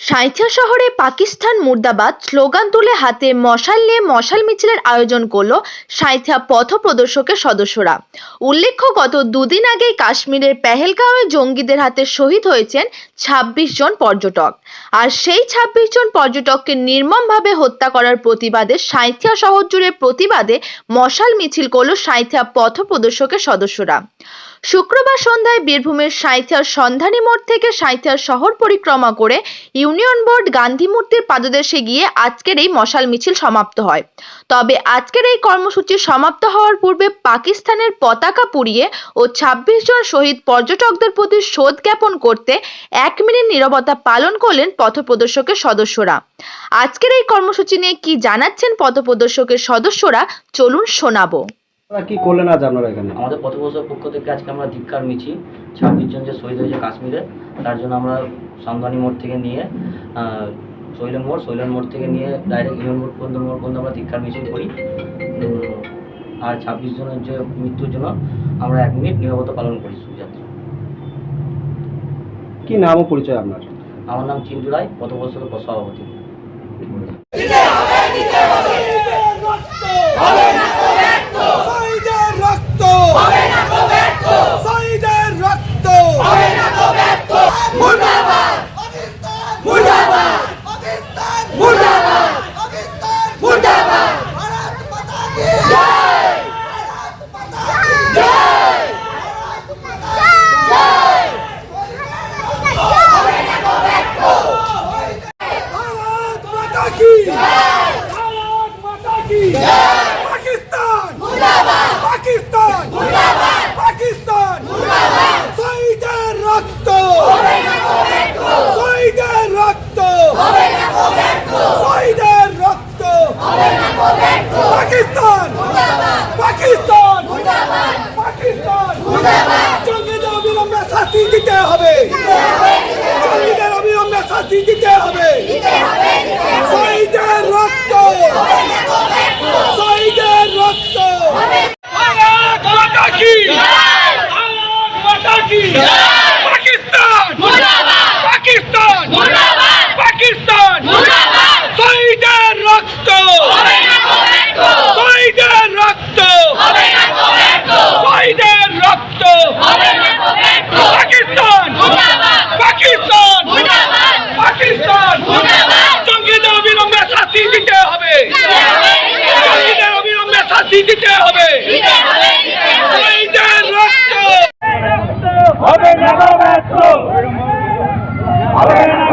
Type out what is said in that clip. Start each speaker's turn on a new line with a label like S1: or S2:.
S1: সাঁইথিয়া শহরে পাকিস্তান মুর্দাবাদ স্লোগান তুলে হাতে মশাল নিয়ে মশাল মিছিলের আয়োজন করল সাঁইথিয়া পথ প্রদর্শকের সদস্যরা। উল্লেখ্য, গত দুদিন আগেই কাশ্মীরের পেহেলগাঁওয়ে জঙ্গিদের হাতে শহীদ হয়েছেন ছাব্বিশ জন পর্যটক। আর সেই ছাব্বিশ জন পর্যটককে নির্মমভাবে হত্যা করার প্রতিবাদে সাঁইথিয়া শহর জুড়ে প্রতিবাদে মশাল মিছিল করল সাঁইথিয়া পথ প্রদর্শকের সদস্যরা। শুক্রবার সন্ধ্যায় বীরভূমের সাঁইথিয়ার সন্ধানী মোড় থেকে সাঁইথিয়ার শহর পরিক্রমা করে ইউনিয়ন বোর্ড গান্ধী মূর্তির পাদদেশে গিয়ে আজকের এই মশাল মিছিল সমাপ্ত হয়। তবে আজকের এই কর্মসূচি সমাপ্ত হওয়ার পূর্বে পাকিস্তানের পতাকা পুড়িয়ে ও ছাব্বিশ জন শহীদ পর্যটকদের প্রতি শোধ জ্ঞাপন করতে এক মিনিট নীরবতা পালন করলেন পথপ্রদর্শকের সদস্যরা। আজকের এই কর্মসূচি নিয়ে কি জানাচ্ছেন পথপ্রদর্শকের সদস্যরা? চলুন শোনাবো।
S2: কি করলেন আজ আপনারা এখানে?
S3: আমাদের পথপ্রদর্শক পক্ষ থেকে আজকে আমরা ধিক্কার মিছিল ছাব্বিশ জন যে শহীদ হয়েছে কাশ্মীরে তার জন্য আমরা সামদানি মোড় থেকে নিয়ে শৈলেন মোড় শৈলেন মোড় থেকে নিয়ে ডাইরেক্ট ইউনিয়ন মোড় পর্যন্ত মোড় পর্যন্ত আমরা ধিক্কার মিছিল করি। আর ছাব্বিশ জনের যে মৃত্যুর জন্য আমরা এক মিনিট নিরবতা পালন করি শুভযাত্রা।
S2: কি নাম ও পরিচয় আপনার?
S3: আমার নাম চিন্টু রায় পথপ্রদর্শকের সভাপতি
S4: শহীদের রক্ত শহীদের রক্ত মুর্দাবাদ মুর্দাবাদ মুর্দাবাদ মুর্দাবাদ ভারত মাতা কি জয় ভারত মাতা কি জয় ভারত মাতা কি জয় ভারত মাতা কি জয় পাকিস্তান মুর্দাবাদ পাকিস্তান মুর্দাবাদ পাকিস্তান মুর্দাবাদ শহীদের রক্ত হবে না শহীদের রক্ত হবে না শহীদের রক্ত হবে না পাকিস্তান মুর্দাবাদ পাকিস্তান মুর্দাবাদ পাকিস্তান মুর্দাবাদ জঙ্গিদের অবিলম্বে শাস্তি দিতে হবে। জঙ্গিদের অবিলম্বে শাস্তি দিতে হবে শহীদের রক্ত শহীদের রক্ত ভারত মাতা কি ভারত মাতা কি পাকিস্তান পাকিস্তান পাকিস্তান শহীদের রক্ত শহীদের রক্ত শহীদের রক্ত পাকিস্তান পাকিস্তান পাকিস্তান জঙ্গিদের অবিলম্বে শাস্তি দিতে হবে জঙ্গিদের অবিলম্বে শাস্তি দিতে হবে শহীদের রক্ত হবে না ব্যর্থ হবে না ব্যর্থ হবে না ব্যর্থ